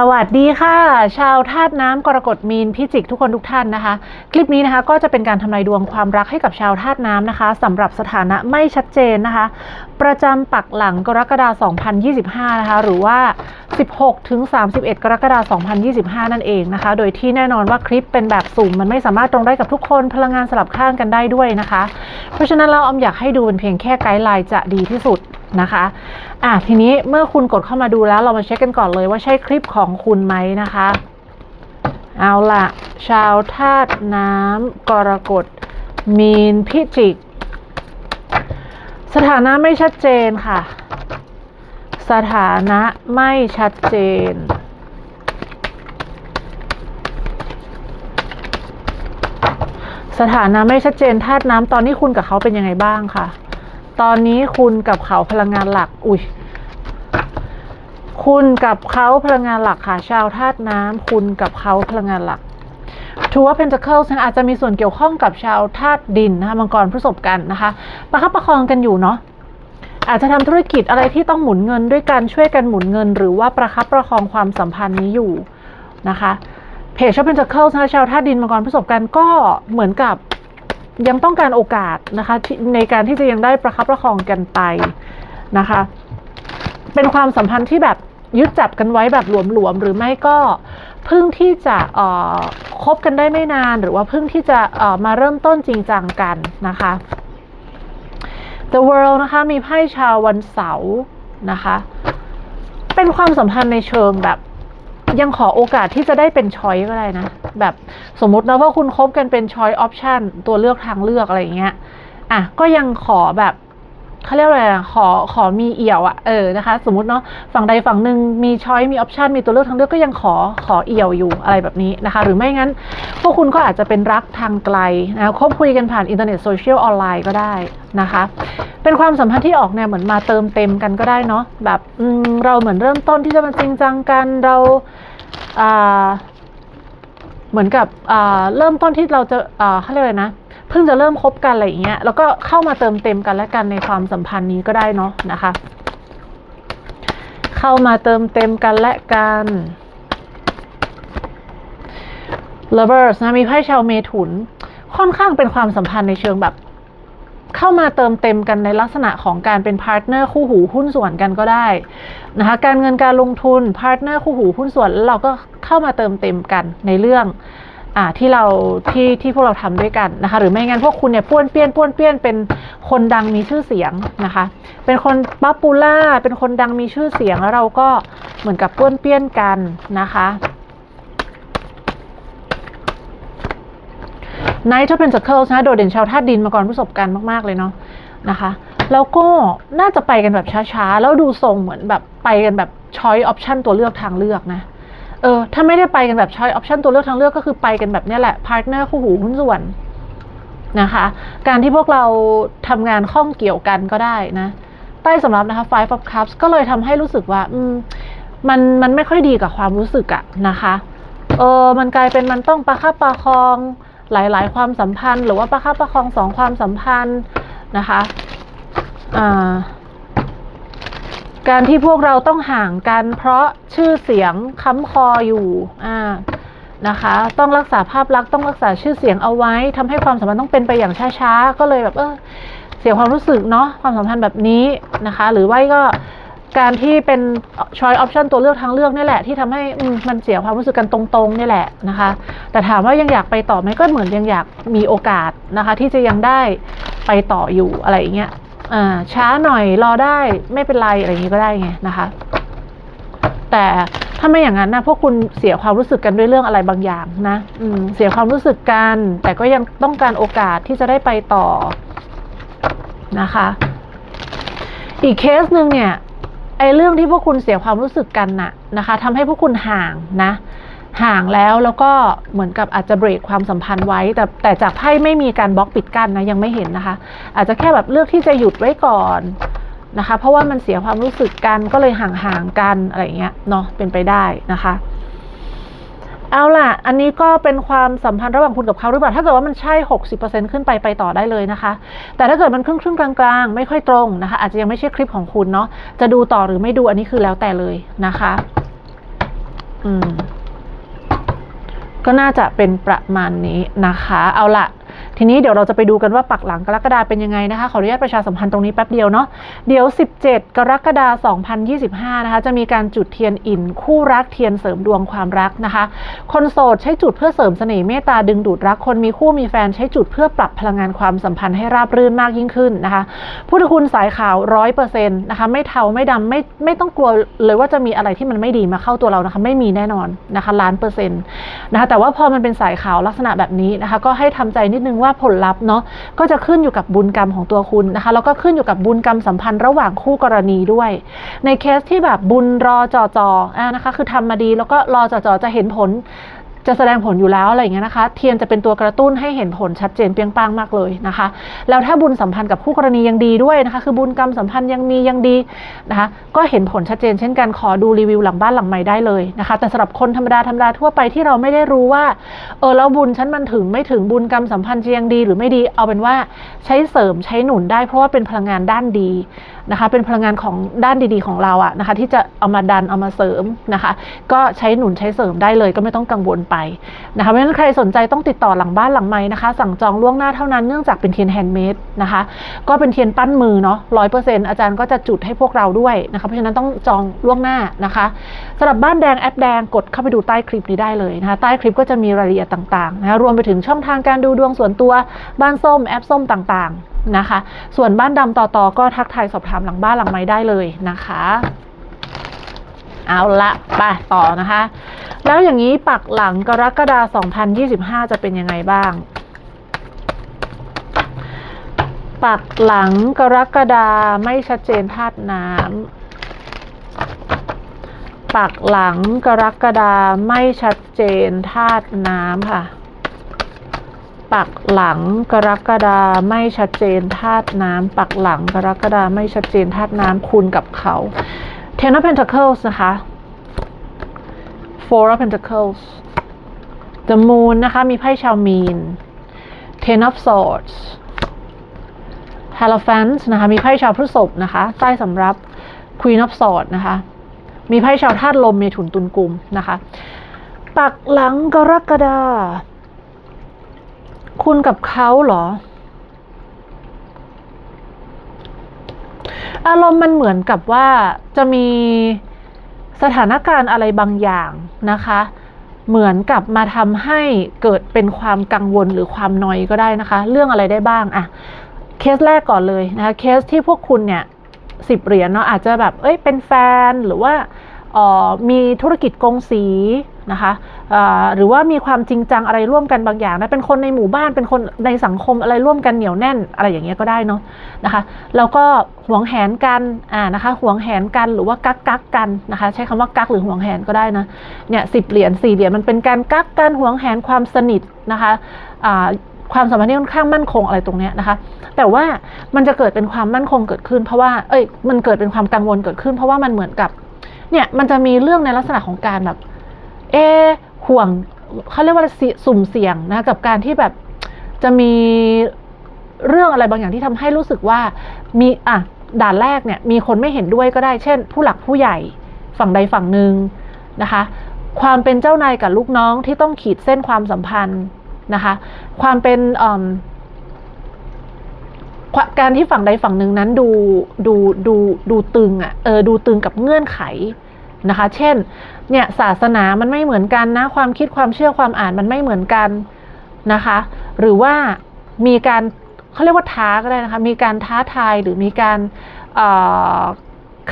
สวัสดีค่ะ ชาวธาตุน้ำกรกฎมีนพิจิกทุกคนทุกท่านนะคะ คลิปนี้นะคะก็จะเป็นการทำนายดวงความรักให้กับชาวธาตุน้ำนะคะสำหรับสถานะไม่ชัดเจนนะคะ ประจำปักหลังกรกฎาคม2025 นะคะ หรือว่า 16 ถึง 31 กรกฎาคม2025 นั่นเองนะคะ โดยที่แน่นอนว่าคลิปเป็นแบบสุ่มมันไม่สามารถตรงได้กับทุกคนพลังงานสลับข้างกันได้ด้วยนะคะ เพราะฉะนั้นเราออมอยากให้ดูเป็นเพียงแค่ไกด์ไลน์จะดีที่สุด นะคะอะทีนี้เมื่อคุณกดเข้ามาดูแล้วเรามาเช็คกันก่อนเลยว่าใช่คลิปของคุณไหมนะคะ เอาล่ะชาวธาตุน้ำกรกฎมีนพิจิก สถานะไม่ชัดเจนค่ะ สถานะไม่ชัดเจนสถานะไม่ชัดเจนธาตุน้ำตอนนี้คุณกับเขาเป็นยังไงบ้างค่ะ ตอนนี้คุณกับเขาพลังงานหลัก อุ้ยคุณกับเขาพลังงานหลักค่ะชาวธาตุน้ำคุณกับเขาพลังงานหลักถือว่า Pentacles นะอาจจะมีส่วนเกี่ยวข้องกับชาวธาตุดินนะคะมังกรพฤษภกันนะคะประคับประคองกันอยู่เนาะอาจจะทำธุรกิจอะไรที่ต้องหมุนเงินด้วยกันช่วยกันหมุนเงิน หรือว่าประคับประคองความสัมพันธ์นี้อยู่นะคะเพจชอบเป็นจะเข้าชาวธาตุดินมังกรประสบการณ์ก็เหมือนกับ ยังต้องการโอกาสนะคะในการที่จะยังได้ประคับประคองกันไปนะคะ เป็นความสัมพันธ์ที่แบบยึดจับกันไว้แบบหลวมๆหรือไม่ก็เพิ่งที่จะคบกันได้ไม่นาน หรือว่าเพิ่งที่จะมาเริ่มต้นจริงจังกันนะคะ The World นะคะมีไพ่ชาววันเสาร์นะคะ เป็นความสัมพันธ์ในเชิงแบบ ยังขอโอกาสที่จะได้เป็นช้อยก็ได้นะ แบบสมมตินะว่าคุณคบกันเป็นช้อยออปชันตัวเลือกทางเลือกอะไรอย่างเงี้ยอะก็ยังขอแบบ เขาเรียกอะไรอะขอขอมีเอี่ยวอะเออนะคะ สมมติเนาะฝั่งใดฝั่งหนึ่งมีช้อยมีออปชันมีตัวเลือกทางเลือกก็ยังขอขอเอี่ยวอยู่อะไรแบบนี้นะคะ หรือไม่งั้น พวกคุณก็อาจจะเป็นรักทางไกลนะคบคุยกันผ่านอินเทอร์เน็ตโซเชียลออนไลน์ก็ได้นะคะ เป็นความสัมพันธ์ที่ออกแนวเหมือนมาเติมเต็มกันก็ได้เนาะแบบเราเหมือนเริ่มต้นที่จะมาจริงจังกันเราอ่าเหมือนกับอ่าเริ่มต้นที่เราจะอ่าเขาเรียกอะไรนะ เพิ่งจะเริ่มคบกันอะไรอย่างเงี้ยแล้วก็เข้ามาเติมเต็มกันและกันในความสัมพันธ์นี้ก็ได้เนาะนะคะ เข้ามาเติมเต็มกันและกัน lovers นะมีไพ่ชาวเมถุน ค่อนข้างเป็นความสัมพันธ์ในเชิงแบบ เข้ามาเติมเต็มกันในลักษณะของการเป็นพาร์ทเนอร์คู่หูหุ้นส่วนกันก็ได้นะคะ การเงินการลงทุนพาร์ทเนอร์คู่หูหุ้นส่วนแล้วเราก็เข้ามาเติมเต็มกันในเรื่อง ที่เราที่ที่พวกเราทำด้วยกันนะคะ หรือไม่งั้นพวกคุณเนี่ยป้วนเปี้ยนป้วนเปี้ยนเป็นคนดังมีชื่อเสียงนะคะ เป็นคนป๊อปปูล่าเป็นคนดังมีชื่อเสียงแล้วเราก็เหมือนกับป้วนเปี้ยนกันนะคะ Knight of Pentacles นะโดดเด่นชาวธาตุดินมาก่อนประสบการณ์มาก ๆ เลยเนาะนะคะแล้วก็น่าจะไปกันแบบช้า ๆ แล้วดูทรงเหมือนแบบไปกันแบบ choice option ตัวเลือกทางเลือกนะ ออถ้าไม่ได้ไปกันแบบ choice option ตัวเลือกทางเลือกก็คือไปกันแบบนี้แหละ partner คู่หูหุ้นส่วนนะคะ การที่พวกเราทำงานข้องเกี่ยวกันก็ได้นะ ใต้สำรับนะคะ five of cups ก็เลยทำให้รู้สึกว่า อืมมันมันไม่ค่อยดีกับความรู้สึกอะนะคะเออมันกลายเป็นมันต้องประคับประคองหลาย ๆ ความสัมพันธ์ หรือว่าประคับประคองสองความสัมพันธ์นะคะอ่า การที่พวกเราต้องห่างกัน เพราะชื่อเสียงค้ำคออยู่อ่านะคะ ต้องรักษาภาพลักษณ์ต้องรักษาชื่อเสียงเอาไว้ทำให้ความสัมพันธ์ต้องเป็นไปอย่างช้าๆ ก็เลยแบบเออเสียความรู้สึกเนาะความสัมพันธ์แบบนี้นะคะ หรือว่าก็การที่เป็น choice option ตัวเลือกทางเลือกนี่แหละ ที่ทำให้มันเสียความรู้สึกกันตรงๆนี่แหละนะคะ แต่ถามว่ายังอยากไปต่อไหมก็เหมือนยังอยากมีโอกาสนะคะ ที่จะยังได้ไปต่ออยู่อะไรอย่างเงี้ย ช้าหน่อยรอได้ไม่เป็นไรอะไรอย่างงี้ก็ได้ไงนะคะ แต่ถ้าไม่อย่างนั้นนะพวกคุณเสียความรู้สึกกันด้วยเรื่องอะไรบางอย่างนะอืมเสียความรู้สึกกัน แต่ก็ยังต้องการโอกาสที่จะได้ไปต่อนะคะ อีกเคสหนึ่งเนี่ยไอ้เรื่องที่พวกคุณเสียความรู้สึกกันน่ะนะคะทำให้พวกคุณห่างนะ ห่างแล้วแล้วก็เหมือนกับอาจจะเบรกความสัมพันธ์ไว้ แต่แต่จากไพ่ไม่มีการบล็อกปิดกั้นนะยังไม่เห็นนะคะ อาจจะแค่แบบเลือกที่จะหยุดไว้ก่อนนะคะ เพราะว่ามันเสียความรู้สึกกันก็เลยห่างๆกันอะไรอย่างเงี้ยเนาะเป็นไปได้นะคะเอาล่ะ อันนี้ก็เป็นความสัมพันธ์ระหว่างคุณกับเขาหรือเปล่า ถ้าเกิดว่ามันใช่ 60%ขึ้นไปไปต่อได้เลยนะคะ แต่ถ้าเกิดมันครึ่งครึ่งๆกลางๆ ไม่ค่อยตรงนะคะ อาจจะยังไม่ใช่คลิปของคุณเนาะ จะดูต่อหรือไม่ดูอันนี้คือแล้วแต่เลยนะคะ อืม ก็น่าจะเป็นประมาณนี้นะคะ เอาละ ทีนี้เดี๋ยวเราจะไปดูกันว่าปักหลังกรกฎาเป็นยังไงนะคะขออนุญาตประชาสัมพันธ์ตรงนี้แป๊บเดียวเนาะเดี๋ยว 17 กรกฎาคม2025 นะคะ จะมีการจุดเทียนอินคู่รักเทียนเสริมดวงความรักนะคะ คนโสดใช้จุดเพื่อเสริมเสน่ห์เมตตาดึงดูดรักคนมีคู่มีแฟนใช้จุดเพื่อปรับพลังงานความสัมพันธ์ให้ราบรื่นมากยิ่งขึ้นนะคะพุทธคุณสายขาวร้อยเปอร์เซ็นต์นะคะไม่เทาไม่ดำไม่ไม่ต้องกลัวเลยว่าจะมีอะไรที่มันไม่ดีมาเข้าตัวเรานะคะไม่มีแน่นอนนะคะล้านเปอร์เซ็นต์นะคะแต่ว่าพอมันเป็นสายขาวลักษณะแบบนี้นะคะก็ให้ทำใจนิดนึงว่าผลลัพธ์เนาะก็จะขึ้นอยู่กับบุญกรรมของตัวคุณนะคะแล้วก็ขึ้นอยู่กับบุญกรรมสัมพันธ์ระหว่างคู่กรณีด้วย ในเคสที่แบบบุญรอจอจออะนะคะคือทำมาดีแล้วก็รอจอจอจะเห็นผล จะแสดงผลอยู่แล้วอะไรอย่างเงี้ยนะคะ เทียนจะเป็นตัวกระตุ้นให้เห็นผลชัดเจนเปียงปังมากเลยนะคะ แล้วถ้าบุญสัมพันธ์กับคู่กรณียังดีด้วยนะคะ คือบุญกรรมสัมพันธ์ยังมียังดีนะคะ ก็เห็นผลชัดเจนเช่นกันขอดูรีวิวหลังบ้านหลังใหม่ได้เลยนะคะ แต่สำหรับคนธรรมดาธรรมดาทั่วไปที่เราไม่ได้รู้ว่าเออแล้วบุญฉันมันถึงไม่ถึงบุญกรรมสัมพันธ์จะยังดีหรือไม่ดีเอาเป็นว่าใช้เสริมใช้หนุนได้เพราะว่าเป็นพลังงานด้านดีนะคะ เป็นพลังงานของด้านดีๆของเราอะนะคะ ที่จะเอามาดันเอามาเสริมนะคะ ก็ใช้หนุนใช้เสริมได้เลยก็ไม่ต้องกังวลไปนะคะเพราะฉะนั้นใครสนใจต้องติดต่อหลังบ้านหลังไม้นะคะ สั่งจองล่วงหน้าเท่านั้นเนื่องจากเป็นเทียนแฮนด์เมดนะคะ ก็เป็นเทียนปั้นมือเนาะร้อยเปอร์เซ็นต์อาจารย์ก็จะจุดให้พวกเราด้วยนะคะเพราะฉะนั้นต้องจองล่วงหน้านะคะสำหรับบ้านแดงแอปแดงกดเข้าไปดูใต้คลิปนี้ได้เลยนะคะใต้คลิปก็จะมีรายละเอียดต่างๆนะคะรวมไปถึงช่องทางการดูดวงส่วนตัวบ้านส้มแอปส้มต่างๆนะคะ ส่วนบ้านดำต่อๆก็ทักทายสอบถามหลังบ้านหลังไม้ได้เลยนะคะ เอาละไปต่อนะคะ แล้วอย่างนี้ปักหลังกรกฎาคม2025 จะเป็นยังไงบ้าง ปักหลังกรกฎาไม่ชัดเจนธาตุน้ำปักหลังกรกฎาไม่ชัดเจนธาตุน้ำค่ะ ปักหลังกรกฎาไม่ชัดเจนธาตุน้ำปักหลังกรกฎาไม่ชัดเจนธาตุน้ำคูณกับเขา Ten of Pentacles นะคะ Four of Pentacles The Moon นะคะ มีไพ่ชาวมีน Ten of Swords Hierophant นะคะ มีไพ่ชาวพฤษภนะคะ ใต้สำรับ Queen of Swords นะคะ มีไพ่ชาวธาตุลมเมถุนตุลกุมนะคะ ปักหลังกรกฎาคุณกับเขาเหรอ อารมณ์มันเหมือนกับว่าจะมีสถานการณ์อะไรบางอย่างนะคะ เหมือนกับมาทำให้เกิดเป็นความกังวลหรือความนอยก็ได้นะคะ เรื่องอะไรได้บ้างอะเคสแรกก่อนเลยนะคะเคสที่พวกคุณเนี่ยสิบเหรียญเนาะอาจจะแบบเอ้ยเป็นแฟนหรือว่าออมีธุรกิจกงสี นะคะหรือว่ามีความจริงจังอะไรร่วมกันบางอย่างนะเป็นคนในหมู่บ้านเป็นคนในสังคมอะไรร่วมกันเหนียวแน่นอะไรอย่างเงี้ยก็ได้เนาะนะคะแล้วก็หวงแหนกันอ่านะคะหวงแหนกันหรือว่ากักกักกันนะคะใช้คำว่ากักหรือหวงแหนก็ได้นะเนี่ยสิบเหรียญสี่เหรียญมันเป็นการกักกันหวงแหนความสนิทนะคะอ่าความสัมพันธ์ที่ค่อนข้างมั่นคงอะไรตรงเนี้ยนะคะ แต่ว่ามันจะเกิดเป็นความมั่นคงเกิดขึ้น เพราะว่า เอ้ย มันเกิดเป็นความกังวลเกิดขึ้น เพราะว่ามันเหมือนกับ เนี่ย มันจะมีเรื่องในลักษณะของการแบบ เอห่วงเขาเรียกว่าสุ่มเสี่ยงนะกับการที่แบบจะมีเรื่องอะไรบางอย่างที่ทำให้รู้สึกว่ามีอะด่านแรกเนี่ยมีคนไม่เห็นด้วยก็ได้ เช่น ผู้หลักผู้ใหญ่ฝั่งใดฝั่งหนึ่งนะคะ ความเป็นเจ้านายกับลูกน้องที่ต้องขีดเส้นความสัมพันธ์นะคะ ความเป็นอืมการที่ฝั่งใดฝั่งหนึ่งนั้นดูดูดูดูตึงอะ่ะเออดูตึงกับเงื่อนไข นะคะ เช่น เนี่ยศาสนามันไม่เหมือนกันนะ ความคิดความเชื่อความอ่านมันไม่เหมือนกันนะคะ หรือว่ามีการเขาเรียกว่าท้าก็ได้นะคะ มีการท้าทายหรือมีการ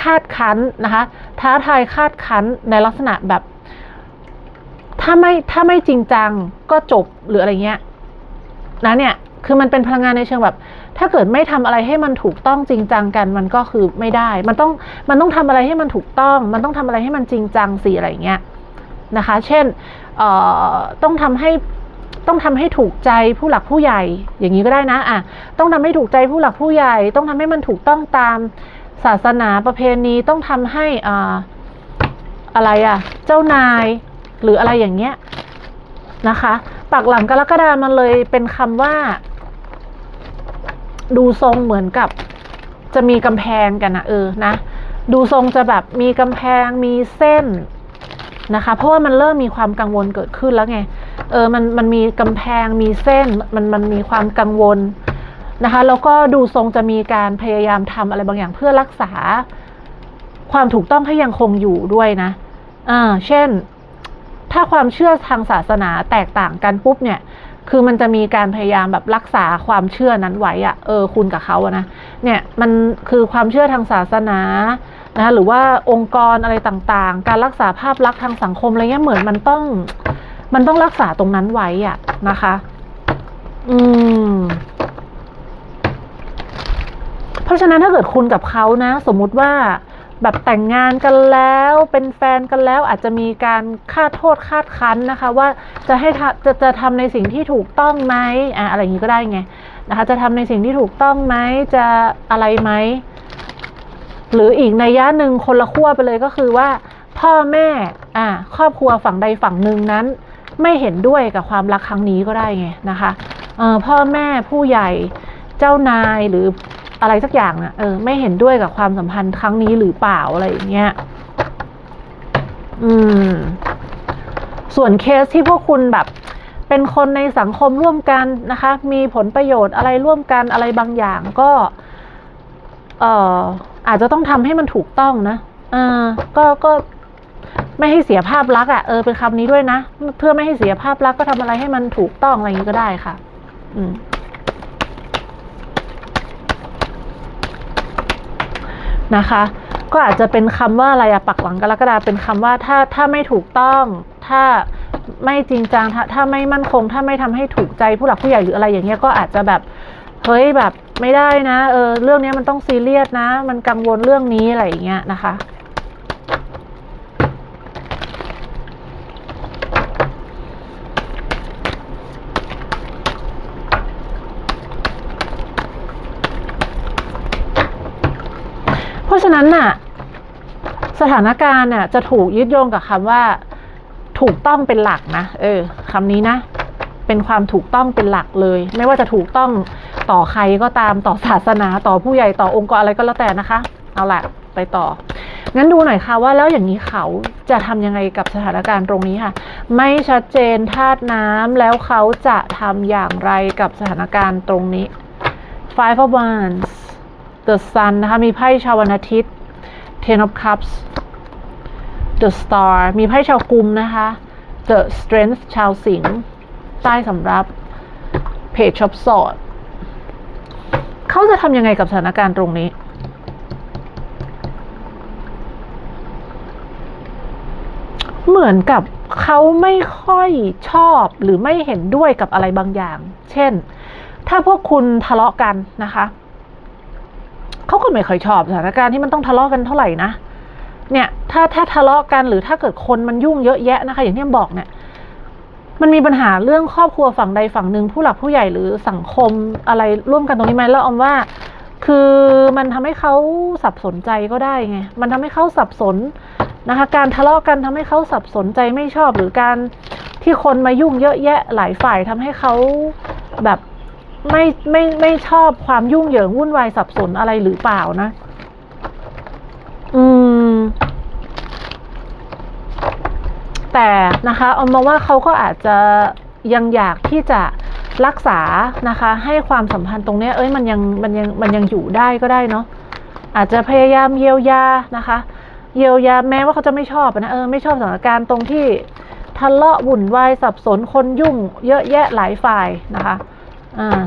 คาดคั้นนะคะ ท้าทายคาดคั้นในลักษณะแบบ ถ้าไม่ถ้าไม่จริงจังก็จบหรืออะไรเงี้ยนะเนี่ย คือมันเป็นพลังงานในเชิงแบบ ถ้าเกิดไม่ทำอะไรให้มันถูกต้องจริงจังกันมันก็คือไม่ได้ มันต้องมันต้องทำอะไรให้มันถูกต้อง มันต้องทำอะไรให้มันจริงจังสิอะไรเงี้ยนะคะ เช่นเอ่อต้องทำให้ต้องทำให้ถูกใจผู้หลักผู้ใหญ่ อย่างนี้ก็ได้นะอะต้องทำให้ถูกใจผู้หลักผู้ใหญ่ ต้องทำให้มันถูกต้องตามศาสนาประเพณีต้องทำให้อ่าอะไรอะ เจ้านายหรืออะไรอย่างเงี้ยนะคะ ปักหลังกรกฎามันเลยเป็นคำว่า ดูทรงเหมือนกับ จะมีกำแพงกันนะเออนะ ดูทรงจะแบบมีกำแพงมีเส้นนะคะ เพราะว่ามันเริ่มมีความกังวลเกิดขึ้นแล้วไงเออมันมันมีกำแพงมีเส้นมันมันมีความกังวลนะคะแล้วก็ดูทรงจะมีการพยายามทำอะไรบางอย่างเพื่อรักษาความถูกต้องให้ยังคงอยู่ด้วยนะอ่าเช่น ถ้าความเชื่อทางศาสนาแตกต่างกันปุ๊บเนี่ย คือมันจะมีการพยายามแบบรักษาความเชื่อนั้นไว้อะเออคุณกับเขาอะนะเนี่ยมันคือความเชื่อทางศาสนานะคะหรือว่าองค์กรอะไรต่างๆ การรักษาภาพลักษณ์ทางสังคมอะไรเงี้ยเหมือนมันต้อง มันต้องรักษาตรงนั้นไว้อะนะคะ อืม เพราะฉะนั้นถ้าเกิดคุณกับเขานะ สมมุติว่า แบบแต่งงานกันแล้วเป็นแฟนกันแล้วอาจจะมีการคาดโทษคาดคั้นนะคะ ว่าจะให้จะจะทำในสิ่งที่ถูกต้องไหมอะอะไรอย่างนี้ก็ได้ไงนะคะ จะทำในสิ่งที่ถูกต้องไหมจะอะไรไหมหรืออีกในยะหนึ่งคนละขั้วไปเลยก็คือว่า พ่อแม่อ่าครอบครัวฝั่งใดฝั่งหนึ่งนั้น ไม่เห็นด้วยกับความรักครั้งนี้ก็ได้ไงนะคะเออพ่อแม่ผู้ใหญ่เจ้านายหรือ อะไรสักอย่างนะ่ะเออไม่เห็นด้วยกับความสัมพันธ์ครั้งนี้หรือเปล่าอะไรอย่างเงี้ยอืม ส่วนเคสที่พวกคุณแบบ เป็นคนในสังคมร่วมกันนะคะ มีผลประโยชน์อะไรร่วมกันอะไรบางอย่างก็เอ่ออาจจะต้องทำให้มันถูกต้องนะเออก็ก็ไม่ให้เสียภาพลักษณ์อะเออเป็นคำนี้ด้วยนะ เพื่อไม่ให้เสียภาพลักษณ์ก็ทำอะไรให้มันถูกต้องอะไรอย่างนี้ก็ได้ค่ะ อืม นะคะ ก็อาจจะเป็นคำว่าอะไรอะปักหลังกรกฎาเป็นคำว่าถ้าถ้าไม่ถูกต้อง ถ้าไม่จริงจังถ้าถ้าไม่มั่นคง ถ้าไม่ทำให้ถูกใจผู้หลักผู้ใหญ่หรืออะไรอย่างเงี้ยก็อาจจะแบบเฮ้ยแบบไม่ได้นะเออเรื่องนี้มันต้องซีเรียสนะ มันกังวลเรื่องนี้อะไรอย่างเงี้ยนะคะ เพราะ ฉะนั้นน่ะสถานการณ์น่ะจะถูกยึดโยงกับคำว่า ถูกต้องเป็นหลักนะเออคำนี้นะ เป็นความถูกต้องเป็นหลักเลย ไม่ว่าจะถูกต้องต่อใครก็ตามต่อศาสนาต่อผู้ใหญ่ต่อองค์กรอะไรก็แล้วแต่นะคะ เอาละไปต่องั้นดูหน่อยค่ะว่าแล้วอย่างนี้เขาจะทำยังไงกับสถานการณ์ตรงนี้ค่ะ ไม่ชัดเจนธาตุน้ำแล้วเขาจะทำอย่างไรกับสถานการณ์ตรงนี้ Five of Wands The Sun นะคะ มีไพ่ชาววันอาทิตย์ Ten of Cups The Star มีไพ่ชาวกุมนะคะ The Strength ชาวสิงห์ใต้สำรับ Page of Swords เขาจะทำยังไงกับสถานการณ์ตรงนี้เหมือนกับเขาไม่ค่อยชอบหรือไม่เห็นด้วยกับอะไรบางอย่าง เช่น ถ้าพวกคุณทะเลาะกันนะคะ เขาก็ไม่ค่อยชอบสถานการณ์ที่มันต้องทะเลาะกันเท่าไหร่นะ เนี่ยถ้าถ้าทะเลาะกันหรือถ้าเกิดคนมันยุ่งเยอะแยะนะคะ อย่างที่บอกเนี่ย มันมีปัญหาเรื่องครอบครัวฝั่งใดฝั่งหนึ่งผู้หลักผู้ใหญ่หรือสังคมอะไรร่วมกันตรงนี้ไหมแล้วออมว่า คือมันทำให้เขาสับสนใจก็ได้ไงมันทำให้เขาสับสนนะคะ การทะเลาะกันทำให้เขาสับสนใจไม่ชอบหรือการที่คนมายุ่งเยอะแยะหลายฝ่ายทำให้เขาแบบ ไม่ไม่ไม่ชอบความยุ่งเหยิงวุ่นวายสับสนอะไรหรือเปล่านะ อืม แต่นะคะเอามาว่าเขาก็อาจจะยังอยากที่จะรักษานะคะ ให้ความสัมพันธ์ตรงเนี้ยเอ้ยมันยังมันยังมันยังอยู่ได้ก็ได้เนาะอาจจะพยายามเยียวยานะคะ เยียวยาแม้ว่าเขาจะไม่ชอบนะเออไม่ชอบสถานการณ์ตรงที่ทะเลาะวุ่นวายสับสนคนยุ่งเยอะแยะหลายฝ่ายนะคะ อ่า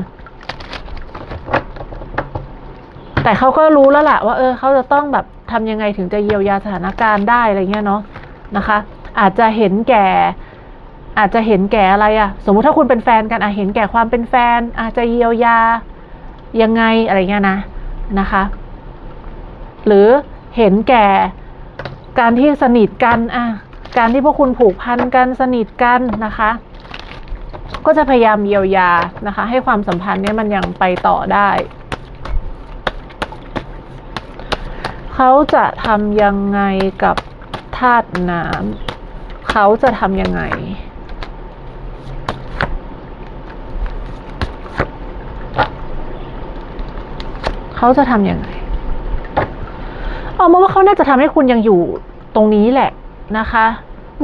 แต่เขาก็รู้แล้วแหละว่า เออเขาจะต้องแบบทำยังไงถึงจะเยียวยาสถานการณ์ได้อะไรเงี้ยเนาะนะคะ อาจจะเห็นแก่ อาจจะเห็นแก่อะไรอะสมมุติถ้าคุณเป็นแฟนกันอาจเห็นแก่ความเป็นแฟน อาจจะเยียวยายังไงอะไรเงี้ยนะนะคะ หรือเห็นแก่การที่สนิทกันอะการที่พวกคุณผูกพันกันสนิทกันนะคะ ก็จะพยายามเยียวยานะคะ ให้ความสัมพันธ์เนี้ยมันยังไปต่อได้ เขาจะทำยังไงกับธาตุน้ำเขาจะทำยังไงเขาจะทำยังไงเอามาว่าเขาน่าจะทำให้คุณยังอยู่ตรงนี้แหละนะคะ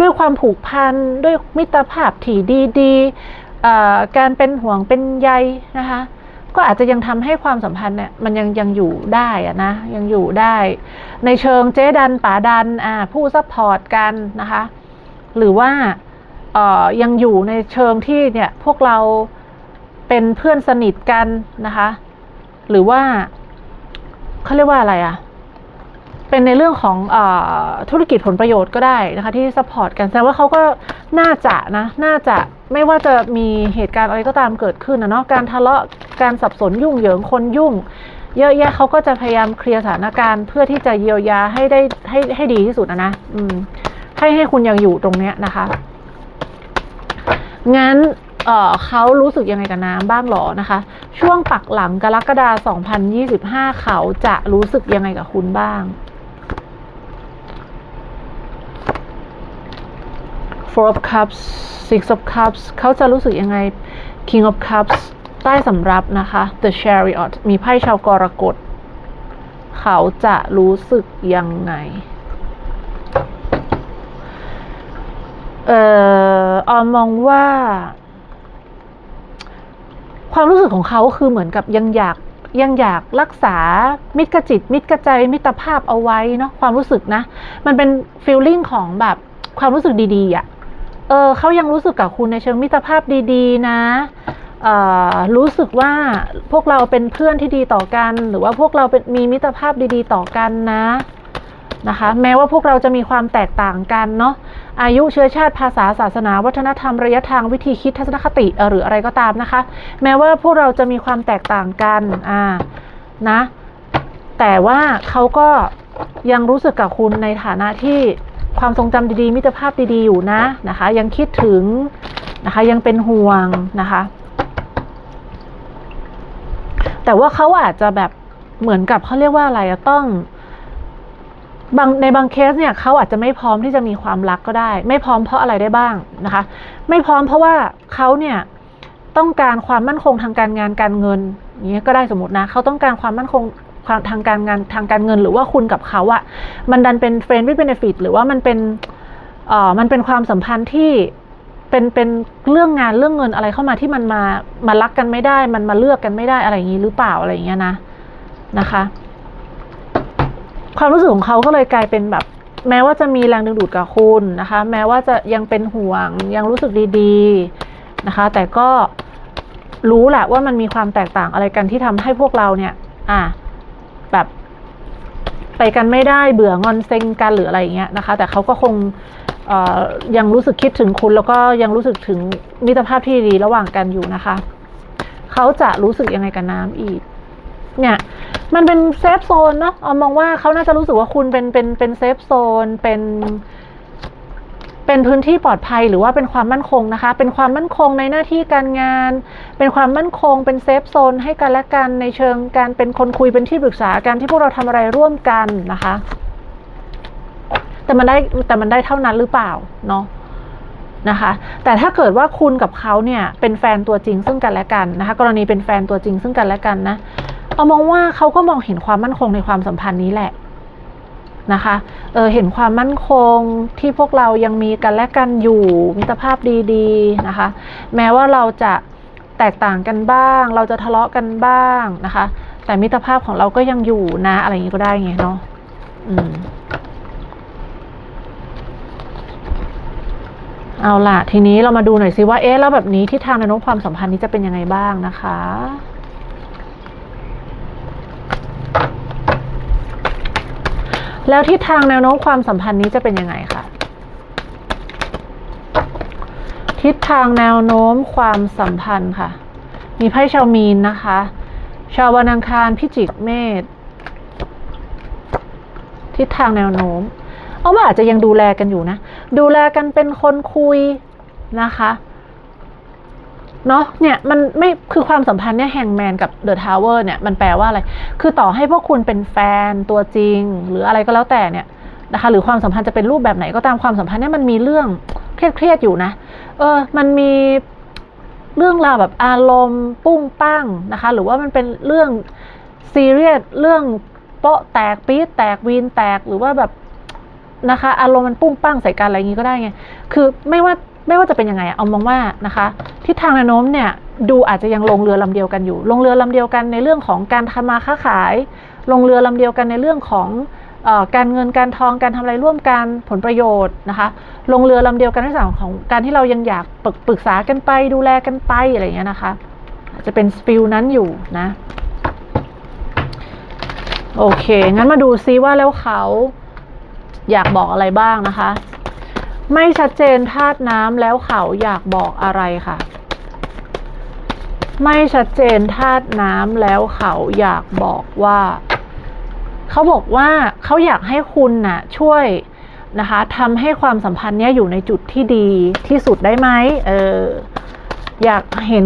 ด้วยความผูกพันด้วยมิตรภาพที่ดีๆการเป็นห่วงเป็นใยนะคะก็อาจจะยังทำให้ความสัมพันธ์เนี่ยมันยังยังอยู่ได้อะนะยังอยู่ได้ ในเชิงเจ๊ดันป๋าดันอ่าผู้ซัพพอร์ตกันนะคะ หรือว่าเอ่อยังอยู่ในเชิงที่เนี่ยพวกเราเป็นเพื่อนสนิทกันนะคะ หรือว่าเขาเรียกว่าอะไรอะ เป็นในเรื่องของอธุรกิจผลประโยชน์ก็ได้นะคะที่ซัพพอร์ตกันแสดงว่าเขาก็น่าจะนะน่าจะไม่ว่าจะมีเหตุการณ์อะไรก็ตามเกิดขึ้นนะเนาะการทะเลาะการสับสนยุ่งเหยิงคนยุ่ง เยอะแยะเขาก็จะพยายามเคลียร์สถานการณ์เพื่อที่จะเยียวยาให้ได้ให้ให้ดีที่สุดนะนะให้ให้คุณยังอยู่ตรงเนี้ยนะคะ งั้นเเขารู้สึกยังไงกับน้ำบ้างหรอนะคะ ช่วงปักหลังกรกฎาคม2025 เขาจะรู้สึกยังไงกับคุณบ้าง Four of Cups Six of Cups เขาจะรู้สึกยังไง King of Cups ใต้สำรับนะคะ The Chariot มีไพ่ชาวกรกฎ เขาจะรู้สึกยังไง เอ่อออมมองว่า ความรู้สึกของเขาคือเหมือนกับยังอยากยังอยากรักษามิตรกจิต มิตรกใจมิตรภาพเอาไว้เนาะความรู้สึกนะ มันเป็นฟีลลิ่งของแบบความรู้สึกดีๆอะ่ะ เออเขายังรู้สึกกับคุณในเชิงมิตรภาพดีๆ นะรู้สึกว่าพวกเราเป็นเพื่อนที่ดีต่อกัน หรือว่าพวกเราเป็นมีมิตรภาพดีๆ ต่อกันนะนะคะ แม้ว่าพวกเราจะมีความแตกต่างกันเนาะอายุเชื้อชาติภาษาศาสนา วัฒนธรรมระยะทางวิธีคิดทัศนคติเอ่อหรืออะไรก็ตามนะคะ แม้ว่าพวกเราจะมีความแตกต่างกันอ่านะ แต่ว่าเขาก็ยังรู้สึกกับคุณในฐานะที่ ความทรงจำดีๆ มิตรภาพดีๆอยู่นะนะคะ ยังคิดถึงนะคะ ยังเป็นห่วงนะคะ แต่ว่าเขาอาจจะแบบเหมือนกับเขาเรียกว่าอะไรต้องบางในบางเคสเนี่ยเขาอาจจะไม่พร้อมที่จะมีความรักก็ได้ ไม่พร้อมเพราะอะไรได้บ้างนะคะ ไม่พร้อมเพราะว่าเขาเนี่ยต้องการความมั่นคงทางการงานการเงินอย่างเงี้ยก็ได้สมมตินะเขาต้องการความมั่นคง ความทางการงานทางการเงิน หรือว่าคุณกับเขาอะมันดันเป็นเฟรนด์วิ b เบนฟิตหรือว่ามันเป็นเอ่อมันเป็นความสัมพันธ์ที่เป็นเป็นเรื่องงานเรื่องเงินอะไรเข้ามาที่มันมามารักกันไม่ได้ มันมาเลือกกันไม่ได้อะไรอย่างนี้หรือเปล่าอะไรอย่างเงี้ยนะนะคะ ความรู้สึกของเขาก็เลยกลายเป็นแบบ แม้ว่าจะมีแรงดึงดูดกับคุณนะคะ แม้ว่าจะยังเป็นห่วงยังรู้สึกดีๆนะคะ แต่ก็รู้แหละว่ามันมีความแตกต่างอะไรกันที่ทำให้พวกเราเนี่ย อะ แบบไปกันไม่ได้เบื่องอนเซ็งกันหรืออะไรอย่างเงี้ยนะคะ แต่เขาก็คงยังรู้สึกคิดถึงคุณ แล้วก็ยังรู้สึกถึงมิตรภาพที่ดีระหว่างกันอยู่นะคะ เขาจะรู้สึกยังไงกับน้ำอีก เนี่ยมันเป็นเซฟโซนเนาะเอามองว่าเขาน่าจะรู้สึกว่าคุณเป็นเป็นเป็นเซฟโซนเป็น เป็นพื้นที่ปลอดภัยหรือว่าเป็นความมั่นคงนะคะ เป็นความมั่นคงในหน้าที่การงาน เป็นความมั่นคง เป็นเซฟโซนให้กันและกันในเชิงการเป็นคนคุยเป็นที่ปรึกษาการที่พวกเราทำอะไรร่วมกันนะคะ แต่มันได้แต่มันได้เท่านั้นหรือเปล่าเนาะนะคะ แต่ถ้าเกิดว่าคุณกับเขาเนี่ยเป็นแฟนตัวจริงซึ่งกันและกันนะคะ กรณีเป็นแฟนตัวจริงซึ่งกันและกันนะเอามองว่าเขาก็มองเห็นความมั่นคงในความสัมพันธ์นี้แหละ นะคะเเห็นความมั่นคงที่พวกเรายังมีกันและกันอยู่มิตรภาพดีๆนะคะ แม้ว่าเราจะแตกต่างกันบ้าง เราจะทะเลาะกันบ้างนะคะ แต่มิตรภาพของเราก็ยังอยู่นะอะไรอย่างนี้ก็ได้ไงเนาะอืมเอาล่ะ ทีนี้เรามาดูหน่อยสิว่าเอ๊ะแล้วแบบนี้ทิศทางแนโน้มความสัมพันธ์นี้จะเป็นยังไงบ้างนะคะ แล้วทิศทางแนวโน้มความสัมพันธ์นี้จะเป็นยังไงคะทิศทางแนวโน้มความสัมพันธ์ค่ะ มีไพ่ชาวมีนนะคะ ชาววันอังคารพิจิกเมษทิศทางแนวโน้ม เอาว่าอาจจะยังดูแลกันอยู่นะ ดูแลกันเป็นคนคุยนะคะ เนาะเนี่ยมันไม่คือความสัมพันธ์เนี่ยแฮงแมนกับเดอะทาวเวอร์เนี่ยมันแปลว่าอะไร คือต่อให้พวกคุณเป็นแฟนตัวจริง หรืออะไรก็แล้วแต่เนี่ยนะคะหรือความสัมพันธ์จะเป็นรูปแบบไหนก็ตามความสัมพันธ์เนี่ยมันมีเรื่องเครียดๆอยู่นะ เออ มันมีเรื่องราวแบบอารมณ์ปุ้งปั้งนะคะ หรือว่ามันเป็นเรื่องซีเรียสเรื่องโป๊ะแตกปี๊ดแตกวีนแตกหรือว่าแบบนะคะ อารมณ์มันปุ้งปั้งใส่กันอะไรอย่างนี้ก็ได้ไง คือไม่ว่า ไม่ว่าจะเป็นยังไงเอามองว่านะคะทิศทางแนวโน้มเนี่ยดูอาจจะยังลงเรือลำเดียวกันอยู่ ลงเรือลำเดียวกันในเรื่องของการทำมาค้าขาย ลงเรือลำเดียวกันในเรื่องของออการเงินการทองการทำอะไรร่วมกันผลประโยชน์นะคะ ลงเรือลำเดียวกันในส่วนของการที่เรายังอยากปรึกปรึกษากันไปดูแลกันไปอะไรอย่างเงี้ยนะคะอาจจะเป็นฟิลนั้นอยู่นะโอเค งั้นมาดูซิว่าแล้วเขาอยากบอกอะไรบ้างนะคะ ไม่ชัดเจนธาตุน้ำแล้วเขาอยากบอกอะไรค่ะ ไม่ชัดเจนธาตุน้ำแล้วเขาอยากบอกว่า เขาบอกว่าเขาอยากให้คุณน่ะ ช่วยนะคะทำให้ความสัมพันธ์เนี้ยอยู่ในจุดที่ดีที่สุดได้ไหมเอออยากเห็น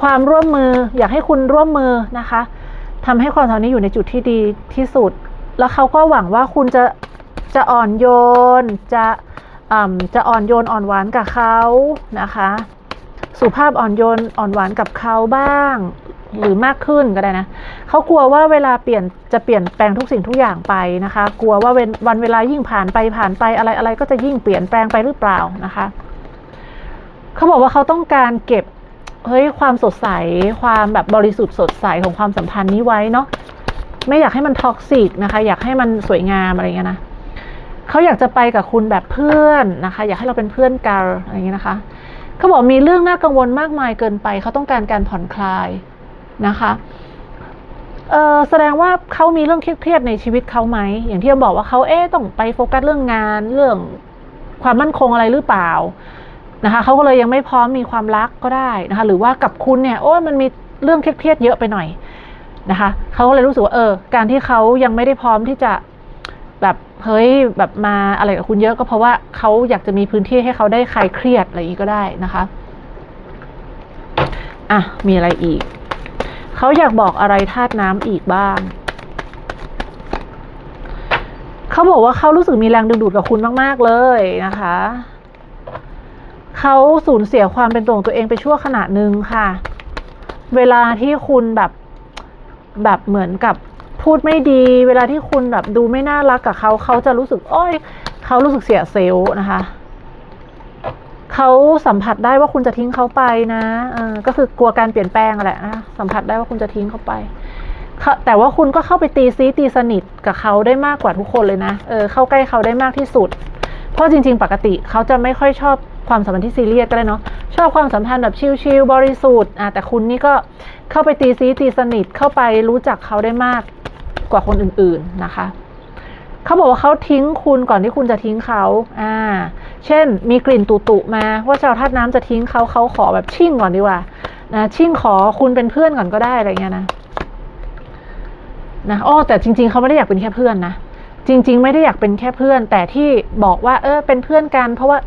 ความร่วมมือ อยากให้คุณร่วมมือนะคะทำให้ความสัมพันธ์นี้อยู่ในจุดที่ดีที่สุด แล้วเขาก็หวังว่าคุณจะจะอ่อนโยนจะ จะอ่อนโยนอ่อนหวานกับเขานะคะ สุภาพอ่อนโยนอ่อนหวานกับเขาบ้าง หรือมากขึ้นก็ได้นะเขากลัวว่าเวลาเปลี่ยนจะเปลี่ยนแปลงทุกสิ่งทุกอย่างไปนะคะ กลัวว่าเวันเวลายิ่งผ่านไปผ่านไปอะไรอะไรก็จะยิ่งเปลี่ยนแปลงไปหรือเปล่านะคะเขาบอกว่าเขาต้องการเก็บเฮ้ยความสดใสความแบบบริสุทธิ์สดใสของความสัมพันธ์นี้ไว้เนาะไม่อยากให้มันท็อกซิกนะคะ อยากให้มันสวยงามอะไรเงี้ยนะ เขาอยากจะไปกับคุณแบบเพื่อนนะคะ อยากให้เราเป็นเพื่อนกันอะไรอย่างเงี้ยนะคะเขาบอกมีเรื่องน่ากังวลมากมายเกินไป เขาต้องการการผ่อนคลายนะคะแสดงว่าเขามีเรื่องเครียดๆในชีวิตเขาไหมอย่างที่เราบอกว่าเขาเอ๊ะต้องไปโฟกัสเรื่องงานเรื่องความมั่นคงอะไรหรือเปล่านะคะเขาก็เลยยังไม่พร้อมมีความรักก็ได้นะคะหรือว่ากับคุณเนี่ยโอ้ยมันมีเรื่องเครียดๆเยอะไปหน่อยนะคะเขาก็เลยรู้สึกว่าเออ การที่เขายังไม่ได้พร้อมที่จะแบบ เฮ้ยแบบมาอะไรกับคุณเยอะก็เพราะว่าเขาอยากจะมีพื้นที่ให้เขาได้คลายเครียดอะไรอย่างนี้ก็ได้นะคะอะมีอะไรอีกเขาอยากบอกอะไรธาตุน้ำอีกบ้างเขาบอกว่าเขารู้สึกมีแรงดึงดูดกับคุณมาก ๆ เลยนะคะเขาสูญเสียความเป็นตัวของตัวเองไปชั่วขณะหนึ่งค่ะ เวลาที่คุณแบบแบบเหมือนกับ พูดไม่ดี เวลาที่คุณแบบดูไม่น่ารักกับเขาเขาจะรู้สึกโอ้ยเขารู้สึกเสียเซลล์นะคะเขาสัมผัสได้ว่าคุณจะทิ้งเขาไปนะออก็คือกลัวการเปลี่ยนแปลงแหละนะสัมผัสได้ว่าคุณจะทิ้งเขาไปแต่ว่าคุณก็เข้าไปตีซีตีสนิทกับเขาได้มากกว่าทุกคนเลยนะเออเข้าใกล้เขาได้มากที่สุด เพราะจริง ๆ ปกติเขาจะไม่ค่อยชอบความสัมพันธ์ที่ซีเรียสก็ได้เนาะชอบความสัมพันธ์แบบชิลๆบริสุทธิ์อะแต่คุณนี่ก็เข้าไปตีซีตีสนิทเข้าไปรู้จักเขาได้มาก กว่าคนอื่นๆนะคะเขาบอกว่าเขาทิ้งคุณก่อนที่คุณจะทิ้งเขาอ่า เช่น มีกลิ่นตุตุมา ว่าชาวธาตุน้ำจะทิ้งเขาเขาขอแบบชิ่งก่อนดีกว่านะชิ่งขอคุณเป็นเพื่อนก่อนก็ได้อะไรเงี้ยนะนะอ้อแต่จริง ๆเขาไม่ได้อยากเป็นแค่เพื่อนนะจริง ๆ ไม่ได้อยากเป็นแค่เพื่อน แต่ที่บอกว่า เออ เป็นเพื่อนกัน เพราะว่า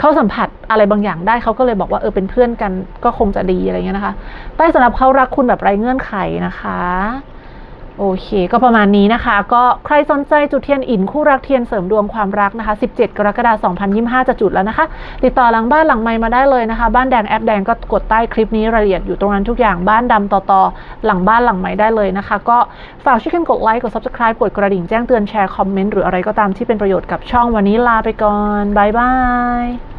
เขาสัมผัสอะไรบางอย่างได้เขาก็เลยบอกว่าเออเป็นเพื่อนกันก็คงจะดีอะไรเงี้ยนะคะ ใต้สำหรับเขารักคุณแบบไร้เงื่อนไขนะคะ โอเค ก็ประมาณนี้นะคะ ก็ใครสนใจจุดเทียนอินคู่รักเทียนเสริมดวงความรักนะคะ 17 กรกฎาคม2025 จะจุดแล้วนะคะ ติดต่อหลังบ้านหลังไมค์มาได้เลยนะคะ บ้านแดงแอปแดงก็กดใต้คลิปนี้รายละเอียดอยู่ตรงนั้นทุกอย่างบ้านดำต่อต่อหลังบ้านหลังไมค์ได้เลยนะคะ ก็ฝากช่วยกันกดไลค์กด subscribe กดกระดิ่งแจ้งเตือนแชร์คอมเมนต์หรืออะไรก็ตามที่เป็นประโยชน์กับช่องวันนี้ลาไปก่อนบายบาย